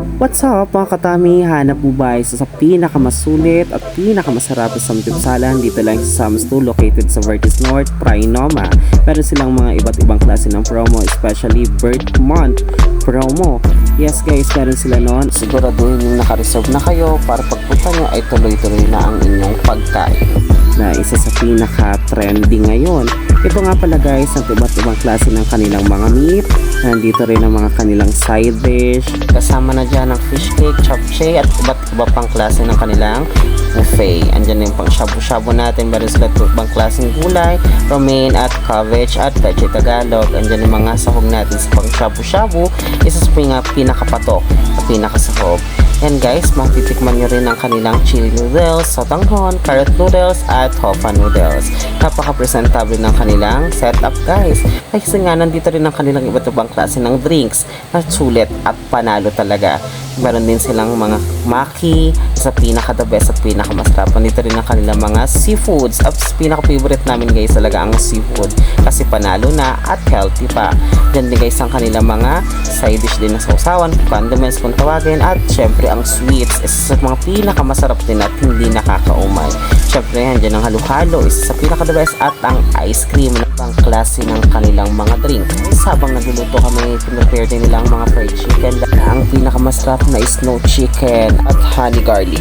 What's up mga katami? Hanap mo ba isa sa pinakamasulit at pinakamasarap sa samgyupsalan dito lang sa Sam's 2 located sa Vertis North, Prinoma. Meron silang mga iba't ibang klase ng promo, especially birth month promo. Yes guys, meron sila noon. Siguraduhin yung nakareserve na kayo para pagpunta nyo ay tuloy-tuloy na ang inyong pagkain na isa sa pinaka-trending ngayon. Ito nga pala guys, ang iba't ibang klase ng kanilang mga meat. Nandito rin ang mga kanilang side dish. Kasama na dyan ang fish cake, chapche at iba't iba pang klase ng kanilang buffet. Andyan yung pang shabu-shabu natin. Sila ito ibang klaseng gulay, romaine at cabbage at peche tagalog. Andyan yung mga sahog natin sa pang shabu-shabu. Isa sa pinaka pinakapatok at pinakasahog. Yan guys, matitikman nyo rin ang kanilang chili noodles, sotanghon, carrot noodles, at hofa noodles. Napaka-presentable ng kanilang setup guys. Kasi nga nandito rin ang kanilang iba't ibang klase ng drinks na sulit at panalo talaga. Meron din silang mga maki sa pinaka the best at pinaka masarap. Nandito rin ang kanilang mga seafoods. At pinaka favorite namin guys talaga ang seafood kasi panalo na at healthy pa. Diyan din guys ang kanilang mga side dish din na sausawan, condiments kung tawagin at syempre ang sweets isa sa mga pinakamasarap din at hindi nakakaumay. Syempre yan dyan ang halo-halo isa sa pinaka the best at ang ice cream na pang klase ng kanilang mga drink. Habang nagluluto kami, pinrepare din nila ang mga fried chicken. Ang pinakamasarap na snow chicken at honey garlic.